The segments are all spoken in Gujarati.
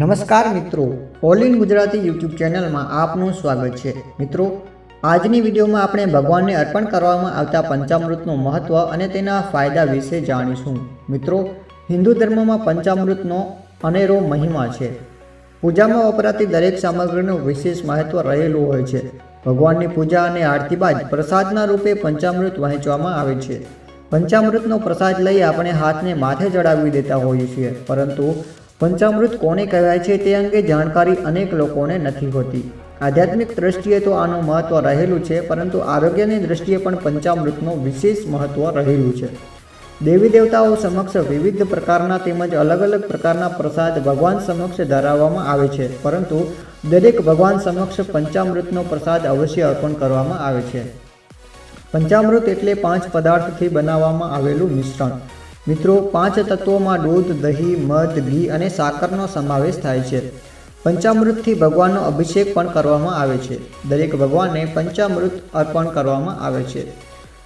નમસ્કાર મિત્રો. ઓલ ઇન ગુજરાતી યુટ્યુબ ચેનલમાં આપનું સ્વાગત છે. મિત્રો, આજની વિડીયોમાં આપણે ભગવાનને અર્પણ કરવામાં આવતા પંચામૃતનું મહત્ત્વ અને તેના ફાયદા વિશે જાણીશું. મિત્રો, હિન્દુ ધર્મમાં પંચામૃતનો અનેરો મહિમા છે. પૂજામાં વપરાતી દરેક સામગ્રીનું વિશેષ મહત્ત્વ રહેલું હોય છે. ભગવાનની પૂજા અને આરતી બાદ પ્રસાદના રૂપે પંચામૃત વહેંચવામાં આવે છે. પંચામૃતનો પ્રસાદ લઈ આપણે હાથને માથે ચડાવી દેતા હોઈએ છીએ, પરંતુ પંચામૃત કોને કહેવાય છે તે અંગે જાણકારી અનેક લોકોને નથી હોતી. આધ્યાત્મિક દ્રષ્ટિએ તો આનું મહત્ત્વ રહેલું છે, પરંતુ આરોગ્યની દ્રષ્ટિએ પણ પંચામૃતનું વિશેષ મહત્ત્વ રહેલું છે. દેવી દેવતાઓ સમક્ષ વિવિધ પ્રકારના તેમજ અલગ અલગ પ્રકારના પ્રસાદ ભગવાન સમક્ષ ધરાવવામાં આવે છે, પરંતુ દરેક ભગવાન સમક્ષ પંચામૃતનો પ્રસાદ અવશ્ય અર્પણ કરવામાં આવે છે. પંચામૃત એટલે પાંચ પદાર્થથી બનાવવામાં આવેલું મિશ્રણ. મિત્રો, પાંચ તત્વોમાં દૂધ, દહીં, મધ, ઘી અને સાકરનો સમાવેશ થાય છે. પંચામૃતથી ભગવાનનો અભિષેક પણ કરવામાં આવે છે. દરેક ભગવાનને પંચામૃત અર્પણ કરવામાં આવે છે.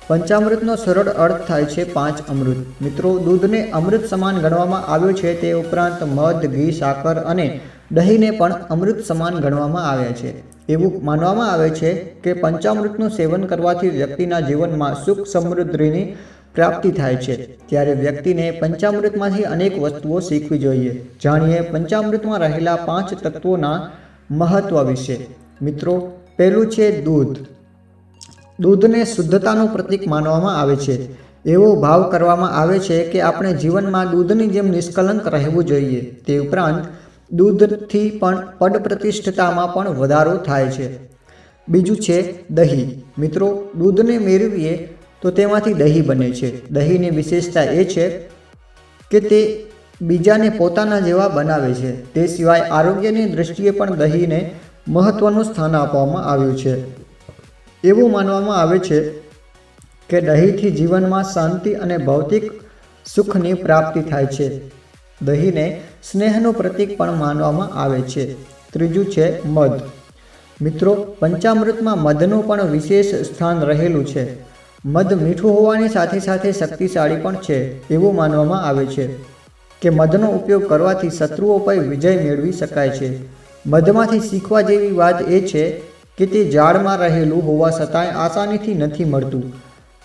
પંચામૃતનો સરળ અર્થ થાય છે પાંચ અમૃત. મિત્રો, દૂધને અમૃત સમાન ગણવામાં આવ્યો છે તે ઉપરાંત મધ, ઘી, સાકર અને દહીંને પણ અમૃત સમાન ગણવામાં આવ્યા છે. એવું માનવામાં આવે છે કે પંચામૃતનું સેવન કરવાથી વ્યક્તિના જીવનમાં સુખ સમૃદ્ધિની પ્રાપ્તિ થાય છે. ત્યારે વ્યક્તિને પંચામૃતમાંથી અનેક વસ્તુઓ શીખવી જોઈએ. જાણીએ પંચામૃતમાં રહેલા પાંચ તત્વોના મહત્વ વિશે. મિત્રો, પહેલું છે દૂધ. દૂધને શુદ્ધતાનું પ્રતીક માનવામાં આવે છે. એવો ભાવ કરવામાં આવે છે કે આપણે જીવનમાં દૂધની જેમ નિષ્કલંક રહેવું જોઈએ. તે ઉપરાંત, દૂધથી પણ પદ પ્રતિષ્ઠતામાં પણ વધારો થાય છે. બીજું છે દહીં. મિત્રો, દૂધને મેળવીએ તો તેમાંથી દહીં બને છે. દહીંની વિશેષતા એ છે કે તે બીજાને પોતાના જેવા બનાવે છે. તે સિવાય આરોગ્યની દૃષ્ટિએ પણ દહીંને મહત્ત્વનું સ્થાન આપવામાં આવ્યું છે. એવું માનવામાં આવે છે કે દહીંથી જીવનમાં શાંતિ અને ભૌતિક સુખની પ્રાપ્તિ થાય છે. દહીંને સ્નેહનું પ્રતીક પણ માનવામાં આવે છે. ત્રીજું છે મધ. મિત્રો, પંચામૃતમાં મધનું પણ વિશેષ સ્થાન રહેલું છે. મધ મીઠું હોવાની સાથે સાથે શક્તિશાળી પણ છે, એવું માનવામાં આવે છે કે મધનો ઉપયોગ કરવાથી શત્રુઓ પર વિજય મેળવી શકાય છે. મધમાંથી શીખવા જેવી વાત એ છે કે તે ઝાડમાં રહેલું હોવા છતાંય આસાનીથી નથી મળતું.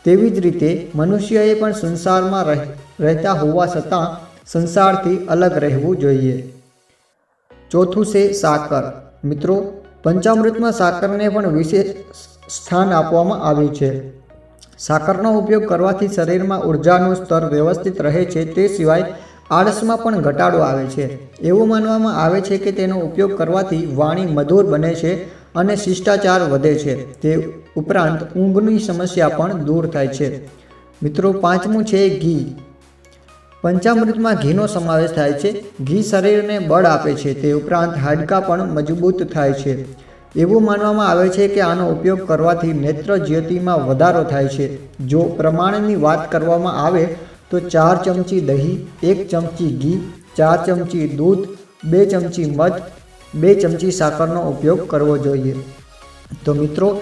તેવી જ રીતે મનુષ્યએ પણ સંસારમાં રહ- રહેતા હોવા છતાં સંસારથી અલગ રહેવું જોઈએ. ચોથું છે સાકર. મિત્રો, પંચામૃતમાં સાકરને પણ વિશેષ સ્થાન આપવામાં આવ્યું છે. સાકરનો ઉપયોગ કરવાથી શરીરમાં ઉર્જાનું સ્તર વ્યવસ્થિત રહે છે તે સિવાય આળસમાં પણ ઘટાડો આવે છે. એવું માનવામાં આવે છે કે તેનો ઉપયોગ કરવાથી વાણી મધુર બને છે અને શિષ્ટાચાર વધે છે. તે ઉપરાંત ઊંઘની સમસ્યા પણ દૂર થાય છે. મિત્રો, પાંચમું છે ઘી. પંચામૃતમાં ઘીનો સમાવેશ થાય છે. ઘી શરીરને બળ આપે છે. તે ઉપરાંત હાડકાં પણ મજબૂત થાય છે. એવું માનવામાં આવે છે કે આનો ઉપયોગ કરવાથી નેત્ર જ્યોતિમાં વધારો થાય છે. જો પ્રમાણની વાત કરવામાં આવે, તો ચાર ચમચી દહીં, એક ચમચી ઘી, ચાર ચમચી દૂધ, બે ચમચી મધ, બે ચમચી સાકરનો ઉપયોગ કરવો જોઈએ. તો મિત્રો